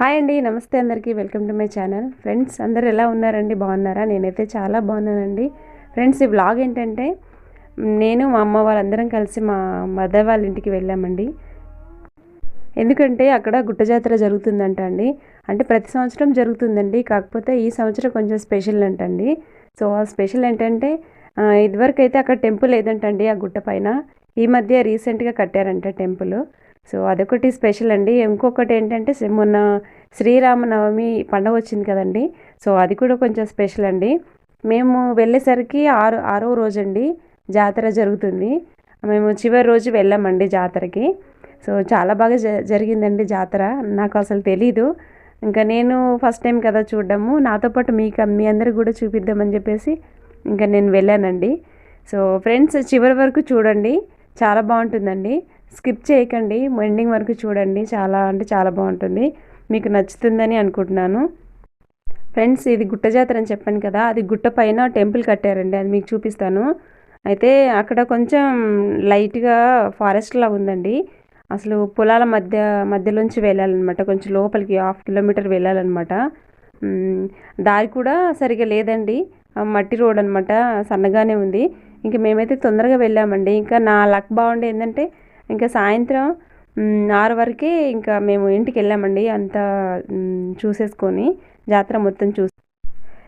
Hi అండి నమస్తే అందరికీ. Welcome to my channel. Friends అందరు ఎలా ఉన్నారండి? బాగున్నారా? నేనైతే చాలా బాగున్నానండి. ఫ్రెండ్స్ ఈ బ్లాగ్ ఏంటంటే నేను మా అమ్మ వాళ్ళందరం కలిసి మా మదర్ వాళ్ళ ఇంటికి వెళ్ళామండి. ఎందుకంటే అక్కడ గుట్ట జాతర జరుగుతుందంట అండి అంటే ప్రతి సంవత్సరం జరుగుతుందండి. కాకపోతే ఈ సంవత్సరం కొంచెం స్పెషల్ అంటండి. సో ఆ స్పెషల్ ఏంటంటే ఇదివరకు అయితే అక్కడ టెంపుల్ లేదంటండి ఆ గుట్ట పైన. ఈ మధ్య రీసెంట్గా కట్టారంట టెంపుల్. సో అదొకటి స్పెషల్ అండి. ఇంకొకటి ఏంటంటే మొన్న శ్రీరామనవమి పండగ వచ్చింది కదండి. సో అది కూడా కొంచెం స్పెషల్ అండి. మేము వెళ్ళేసరికి ఆరు ఆరో రోజు అండి జాతర జరుగుతుంది. మేము చివరి రోజు వెళ్ళామండి జాతరకి. సో చాలా బాగా జ జరిగిందండి జాతర. నాకు అసలు తెలీదు. ఇంకా నేను ఫస్ట్ టైం కదా చూడడము. నాతో పాటు మీకు మీ అందరికి కూడా చూపిద్దామని చెప్పేసి ఇంకా నేను వెళ్ళానండి. సో ఫ్రెండ్స్ చివరి వరకు చూడండి. చాలా బాగుంటుందండి. స్కిప్ చేయకండి. ఎండింగ్ వరకు చూడండి. చాలా అంటే చాలా బాగుంటుంది. మీకు నచ్చుతుందని అనుకుంటున్నాను. ఫ్రెండ్స్ ఇది గుట్ట జాతర అని చెప్పాను కదా. అది గుట్ట పైన టెంపుల్ కట్టారండి. అది మీకు చూపిస్తాను. అయితే అక్కడ కొంచెం లైట్గా ఫారెస్ట్ లా ఉందండి. అసలు పొలాల మధ్య మధ్యలోంచి వెళ్ళాలన్నమాట. కొంచెం లోపలికి హాఫ్ కిలోమీటర్ వెళ్ళాలన్నమాట. దారి కూడా సరిగా లేదండి. మట్టి రోడ్ అనమాట సన్నగానే ఉంది. ఇంకా మేమైతే తొందరగా వెళ్ళామండి. ఇంకా నా లక్ బాగుండే ఏంటంటే ఇంకా సాయంత్రం ఆరు వరకే ఇంకా మేము ఇంటికి వెళ్ళామండి అంతా చూసేసుకొని జాతర మొత్తం చూసి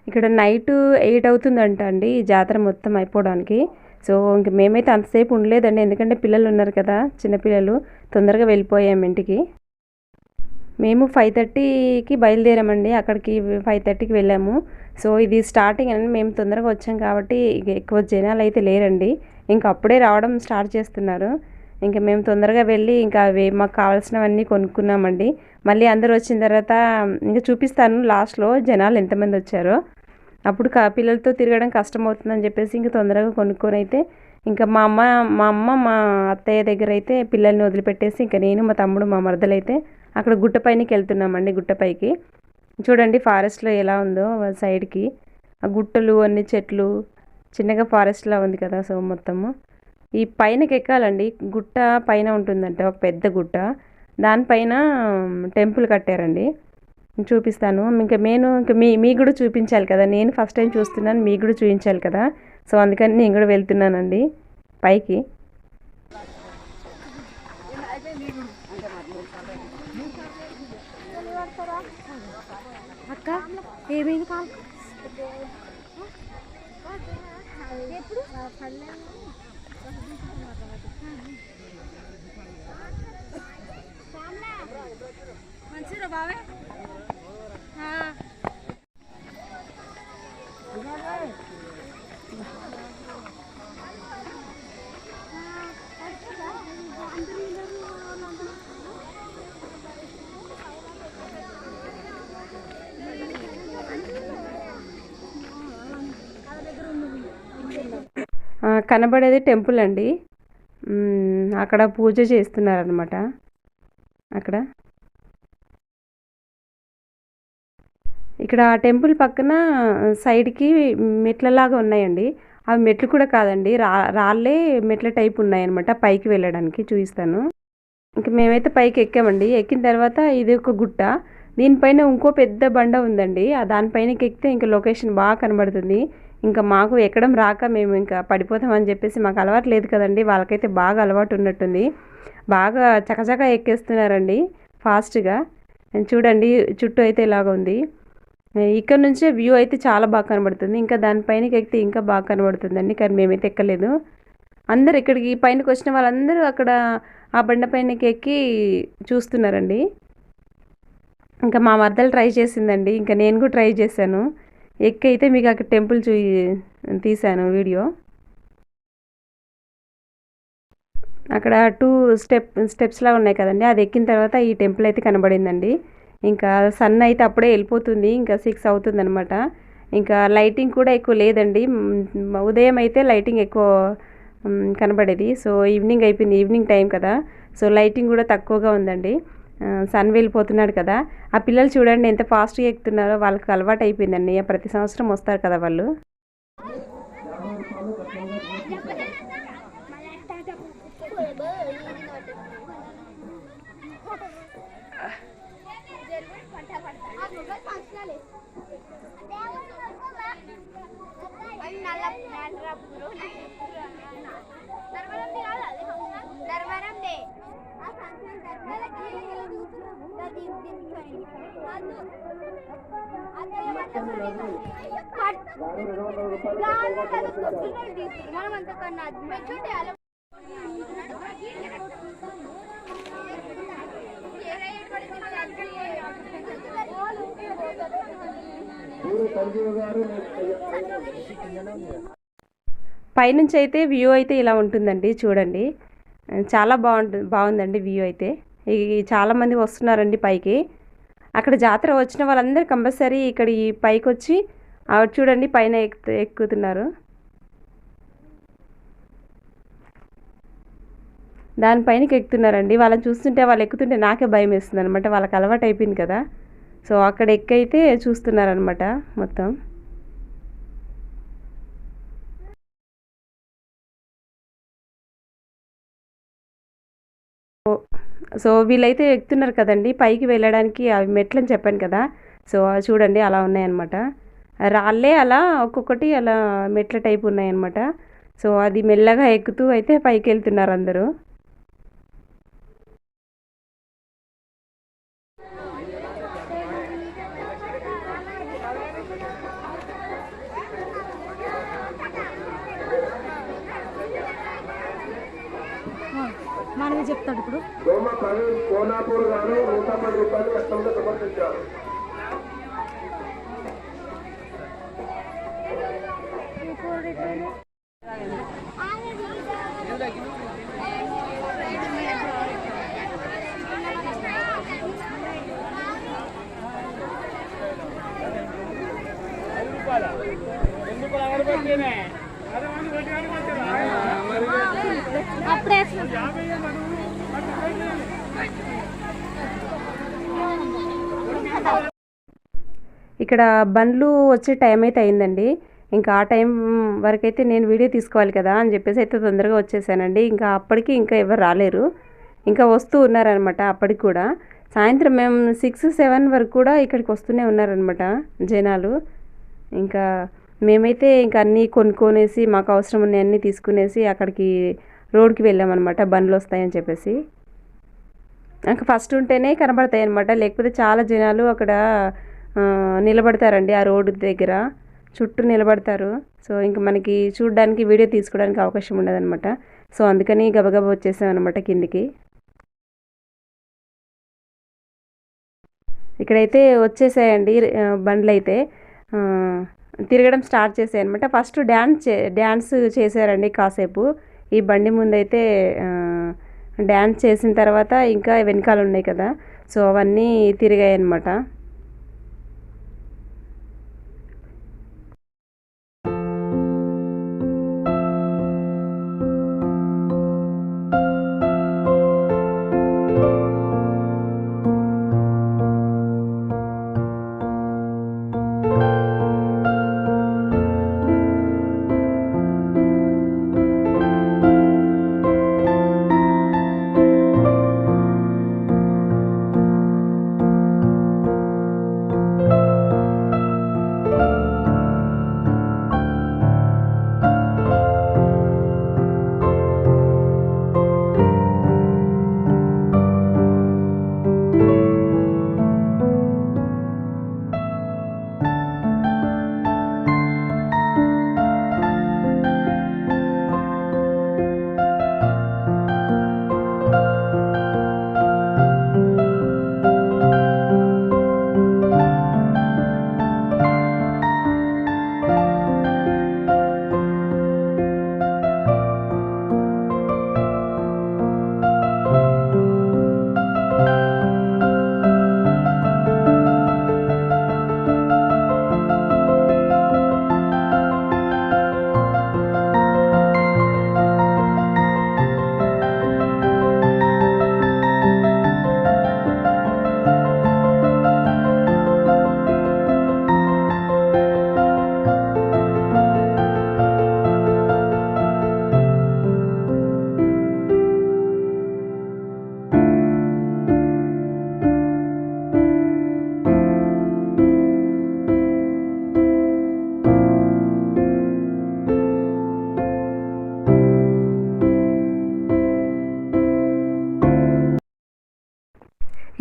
ఇక్కడ నైట్ ఎయిట్ అవుతుందంట అండి ఈ జాతర మొత్తం అయిపోవడానికి. సో ఇంక మేమైతే అంతసేపు ఉండలేదండి ఎందుకంటే పిల్లలు ఉన్నారు కదా చిన్నపిల్లలు తొందరగా వెళ్ళిపోయాము ఇంటికి. మేము ఫైవ్ థర్టీకి బయలుదేరామండి అక్కడికి ఫైవ్ థర్టీకి వెళ్ళాము. సో ఇది స్టార్టింగ్ అని మేము తొందరగా వచ్చాం కాబట్టి ఇక ఎక్కువ జనాలు అయితే లేరండి. ఇంకా అప్పుడే రావడం స్టార్ట్ చేస్తున్నారు. ఇంకా మేము తొందరగా వెళ్ళి ఇంకా అవి మాకు కావాల్సినవన్నీ కొనుక్కున్నామండి. మళ్ళీ అందరూ వచ్చిన తర్వాత ఇంకా చూపిస్తాను లాస్ట్లో జనాలు ఎంతమంది వచ్చారో. అప్పుడు కా పిల్లలతో తిరగడం కష్టం అవుతుందని చెప్పేసి ఇంకా తొందరగా కొనుక్కొని అయితే ఇంకా మా అమ్మ మా అమ్మ మా అత్తయ్య దగ్గర అయితే పిల్లల్ని వదిలిపెట్టేసి ఇంకా నేను మా తమ్ముడు మా మరదలు అయితే అక్కడ గుట్టపైనకి వెళ్తున్నామండి గుట్టపైకి చూడండి ఫారెస్ట్లో ఎలా ఉందో సైడ్కి. ఆ గుట్టలు అన్ని చెట్లు చిన్నగా ఫారెస్ట్లా ఉంది కదా సో మొత్తము. ఈ పైనకి ఎక్కాలండి గుట్ట పైన ఉంటుందంట. ఒక పెద్ద గుట్ట. దానిపైన టెంపుల్ కట్టారండి. చూపిస్తాను. ఇంకా నేను ఇంకా మీ మీకు కూడా చూపించాలి కదా. నేను ఫస్ట్ టైం చూస్తున్నాను. మీకు కూడా చూపించాలి కదా. సో అందుకని నేను కూడా వెళ్తున్నానండి. పైకి. అక్క ఏమైంది కాల్? ఎప్పుడు మంచిరా బావే కనబడేది టెంపుల్ అండి. అక్కడ పూజ చేస్తున్నారనమాట అక్కడ. ఇక్కడ ఆ టెంపుల్ పక్కన సైడ్కి మెట్లలాగా ఉన్నాయండి. అవి మెట్లు కూడా కాదండి రా రాళ్ళే మెట్ల టైప్ ఉన్నాయన్నమాట పైకి వెళ్ళడానికి చూపిస్తాను. ఇంక మేమైతే పైకి ఎక్కామండి. ఎక్కిన తర్వాత ఇది ఒక గుట్ట. దీనిపైన ఇంకో పెద్ద బండ ఉందండి. ఆ దానిపైనకి ఎక్కితే ఇంకా లొకేషన్ బాగా కనబడుతుంది. ఇంకా మాకు ఎక్కడం రాక మేము ఇంకా పడిపోతామని చెప్పేసి మాకు అలవాటు లేదు కదండి. వాళ్ళకైతే బాగా అలవాటు ఉన్నట్టుంది. బాగా చకచక ఎక్కేస్తున్నారండి ఫాస్ట్గా. చూడండి చుట్టూ అయితే ఇలాగ ఉంది. ఇక్కడ నుంచే వ్యూ అయితే చాలా బాగా కనబడుతుంది. ఇంకా దానిపైనకి ఎక్కితే ఇంకా బాగా కనబడుతుందండి. కానీ మేమైతే ఎక్కలేదు. అందరు ఇక్కడికి పైనకి వచ్చిన వాళ్ళందరూ అక్కడ ఆ బండ పైనకి ఎక్కి చూస్తున్నారండి. ఇంకా మా మర్దలు ట్రై చేసిందండి. ఇంకా నేను కూడా ట్రై చేశాను. ఎక్కి అయితే మీకు అక్కడ టెంపుల్ చూ తీశాను వీడియో అక్కడ టూ స్టెప్ స్టెప్స్లా ఉన్నాయి కదండి. అది ఎక్కిన తర్వాత ఈ టెంపుల్ అయితే కనబడిందండి. ఇంకా సన్ అయితే అప్పుడే వెళ్ళిపోతుంది. ఇంకా సిక్స్ అవుతుంది అనమాట ఇంకా లైటింగ్ కూడా ఎక్కువ లేదండి. ఉదయం అయితే లైటింగ్ ఎక్కువ కనబడేది. సో ఈవినింగ్ అయిపోయింది. ఈవినింగ్ టైం కదా. సో లైటింగ్ కూడా తక్కువగా ఉందండి. సన్ వెళ్ళిపోతున్నాడు కదా. ఆ పిల్లలు చూడండి ఎంత ఫాస్ట్గా ఎక్కుతున్నారో వాళ్ళకి అలవాటు అయిపోయిందండి ప్రతి సంవత్సరం వస్తారు కదా వాళ్ళు మళ్ళీ అది నల్ల నల్లపురు ధర్మవరం డే కాదు అది ధర్మవరం డే మనం అంతకన్నా అలా పైనుంచి అయితే వ్యూ అయితే ఇలా ఉంటుందండి చూడండి. చాలా బాగుంటుంది బాగుందండి వ్యూ అయితే. చాలామంది వస్తున్నారండి పైకి. అక్కడ జాతర వచ్చిన వాళ్ళందరూ కంపల్సరీ ఇక్కడ ఈ పైకి వచ్చి చూడండి పైన ఎక్కుతున్నారు. దానిపైనకి ఎక్కుతున్నారండి. వాళ్ళని చూస్తుంటే వాళ్ళు ఎక్కుతుంటే నాకే భయం వేస్తుంది అనమాట వాళ్ళకి అలవాటు అయిపోయింది కదా. సో అక్కడ ఎక్కైతే చూస్తున్నారనమాట మొత్తం. సో వీళ్ళైతే ఎక్కుతున్నారు కదండి. పైకి వెళ్ళడానికి అవి మెట్లని చెప్పాను కదా. సో చూడండి అలా ఉన్నాయన్నమాట. రాళ్ళే అలా ఒక్కొక్కటి అలా మెట్ల టైప్ ఉన్నాయన్నమాట. సో అది మెల్లగా ఎక్కుతూ అయితే పైకి వెళ్తున్నారు అందరూ. మనమే చెప్తాడు ఇప్పుడు. దోమ ప్రవీణ్ కోనాపూర్ గారు నూట పది రూపాయలు కష్టంగా సమర్పించారు. అప్పుడే ఇక్కడ బండ్లు వచ్చే టైం అయితే అయిందండి. ఇంకా ఆ టైం వరకైతే నేను వీడియో తీసుకోవాలి కదా అని చెప్పేసి అయితే తొందరగా వచ్చేసానండి. ఇంకా అప్పటికి ఇంకా ఎవరు రాలేరు. ఇంకా వస్తూ ఉన్నారనమాట అప్పటికి కూడా. సాయంత్రం మేము సిక్స్ సెవెన్ వరకు కూడా ఇక్కడికి వస్తూనే ఉన్నారనమాట జనాలు. ఇంకా మేమైతే ఇంకా అన్నీ కొనుక్కొనేసి మాకు అవసరం అన్నీ తీసుకునేసి అక్కడికి రోడ్కి వెళ్ళామన్నమాట. బండ్లు వస్తాయని చెప్పేసి. నాకు ఫస్ట్ ఉంటేనే కనబడతాయి అనమాట లేకపోతే చాలా జనాలు అక్కడ నిలబడతారండి ఆ రోడ్డు దగ్గర. చుట్టూ నిలబడతారు. సో ఇంక మనకి చూడడానికి వీడియో తీసుకోవడానికి అవకాశం ఉండదన్నమాట. సో అందుకని గబగబా వచ్చేసాం అనమాట కిందికి. ఇక్కడైతే వచ్చేసాయండి బండ్లు అయితే తిరగడం స్టార్ట్ చేసాయి అనమాట ఫస్ట్ డ్యాన్స్ చే డ్యాన్స్ చేశారండి కాసేపు. ఈ బండి ముందైతే డ్యాన్స్ చేసిన తర్వాత ఇంకా వెనకాల ఉన్నాయి కదా. సో అవన్నీ తిరిగాయి అనమాట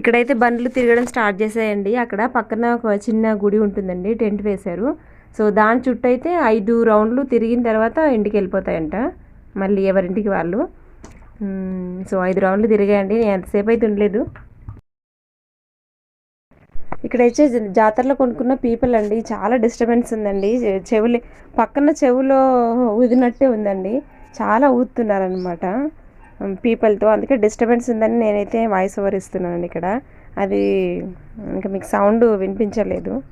ఇక్కడైతే బండ్లు తిరగడం స్టార్ట్ చేసాయండి అక్కడ పక్కన ఒక చిన్న గుడి ఉంటుందండి టెంట్ వేశారు. సో దాని చుట్టూ అయితే ఐదు రౌండ్లు తిరిగిన తర్వాత ఇంటికి వెళ్ళిపోతాయంట మళ్ళీ ఎవరింటికి వాళ్ళు. సో ఐదు రౌండ్లు తిరిగాయండి. నేను ఎంతసేపు అయితే ఉండలేదు. ఇక్కడైతే జాతరలో కొనుక్కున్న పీపుల్ అండి చాలా డిస్టర్బెన్స్ ఉందండి. చెవులు పక్కన చెవులో ఊదినట్టే ఉందండి. చాలా ఊదుతున్నారనమాట పీపుల్తో అందుకే డిస్టర్బెన్స్ ఉందని నేనైతే వాయిస్ ఓవర్ ఇస్తున్నానండి ఇక్కడ. అది ఇంకా మీకు సౌండ్ వినిపించలేదు.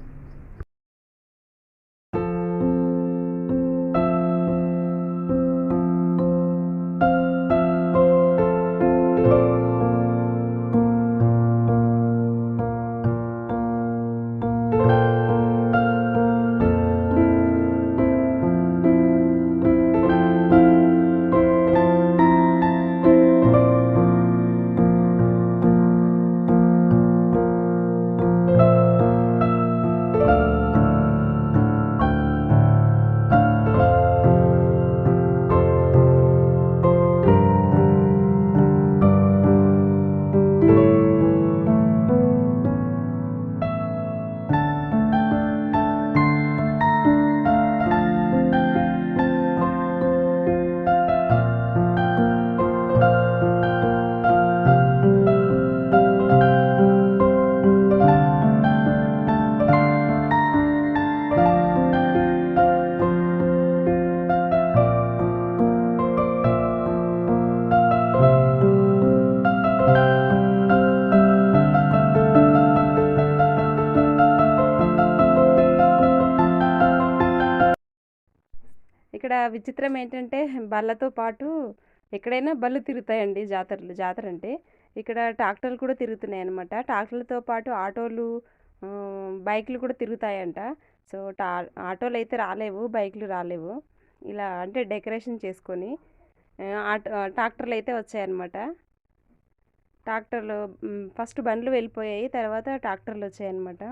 విచిత్రం ఏంటంటే బళ్ళతో పాటు ఎక్కడైనా బళ్ళు తిరుగుతాయండి జాతరలు జాతర అంటే. ఇక్కడ ట్రాక్టర్లు కూడా తిరుగుతున్నాయి అనమాట ట్రాక్టర్లతో పాటు ఆటోలు బైక్లు బైకులు కూడా తిరుగుతాయంట. సో టా ఆటోలు అయితే రాలేవు బైకులు రాలేవు. ఇలా అంటే డెకరేషన్ చేసుకొని ఆ, ఆటో ట్రాక్టర్లు అయితే వచ్చాయన్నమాట. ట్రాక్టర్లు ఫస్ట్ బండ్లు వెళ్ళిపోయాయి తర్వాత ట్రాక్టర్లు వచ్చాయన్నమాట.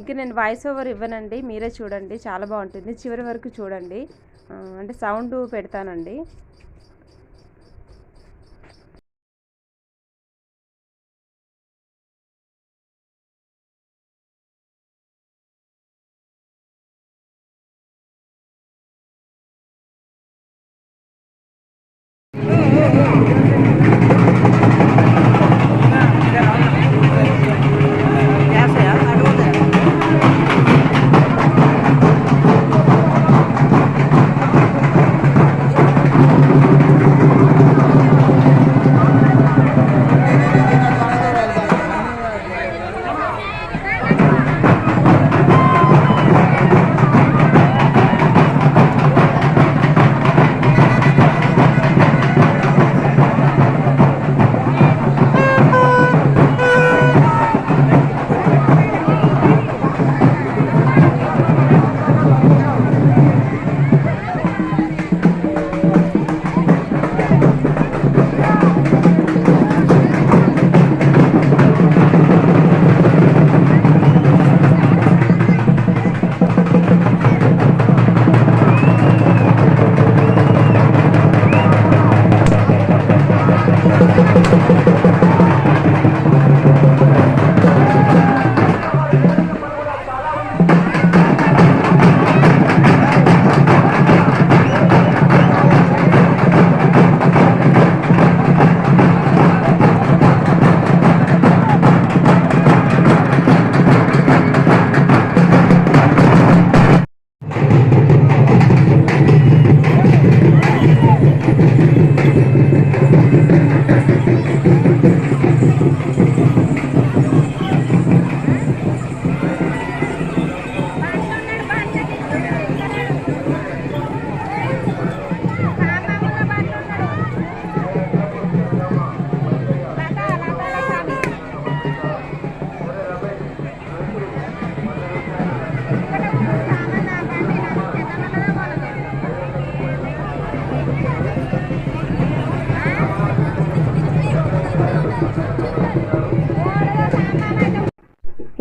ఇంకా నేను వాయిస్ ఓవర్ ఇవ్వనండి. మీరే చూడండి. చాలా బాగుంటుంది. చివరి వరకు చూడండి. అంటే సౌండ్ పెడతానండి.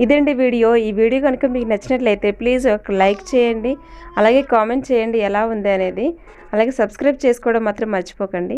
ఇదండి వీడియో? ఈ వీడియో కనుక మీకు నచ్చినట్లయితే ప్లీజ్ ఒక లైక్ చేయండి. అలాగే కామెంట్ చేయండి ఎలా ఉంది అనేది. అలాగే సబ్స్క్రైబ్ చేసుకోవడం మాత్రం మర్చిపోకండి.